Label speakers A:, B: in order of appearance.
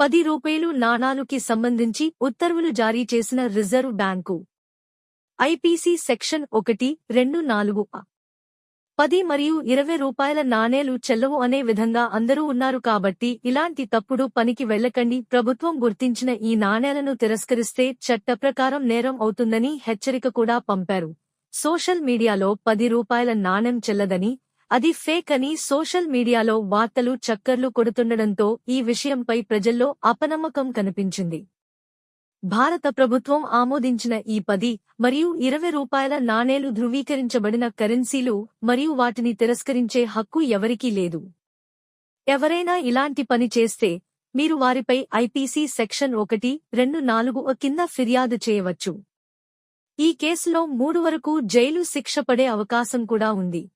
A: పది రూపాయలు నాణాలుకి సంబంధించి ఉత్తర్వులు జారీ చేసిన రిజర్వ్ బ్యాంకు. ఐపీసీ సెక్షన్ ఒకటి రెండు నాలుగు. పది మరియు ఇరవై రూపాయల నాణేలు చెల్లవు అనే విధంగా అందరూ ఉన్నారు కాబట్టి ఇలాంటి తప్పుడు పనికి వెళ్ళకండి ప్రభుత్వం గుర్తించిన ఈ నాణేలను తిరస్కరిస్తే చట్ట ప్రకారం నేరం అవుతుందని హెచ్చరిక కూడా పంపారు. సోషల్ మీడియాలో పది రూపాయల నాణెం చెల్లదని అది ఫేక్ అని సోషల్ మీడియాలో వార్తలు చక్కర్లు కొడుతుండడంతో ఈ విషయంపై ప్రజల్లో అపనమ్మకం కనిపించింది. భారత ప్రభుత్వం ఆమోదించిన ఈ పది మరియు ఇరవై రూపాయల నాణేలు ధృవీకరించబడిన కరెన్సీలు మరియు వాటిని తిరస్కరించే హక్కు ఎవరికీ లేదు. ఎవరైనా ఇలాంటి పని చేస్తే మీరు వారిపై ఐపీసీ సెక్షన్ ఒకటి రెండు నాలుగు కింద ఫిర్యాదు చేయవచ్చు. ఈ కేసులో మూడు వరకు జైలు శిక్ష పడే అవకాశం కూడా ఉంది.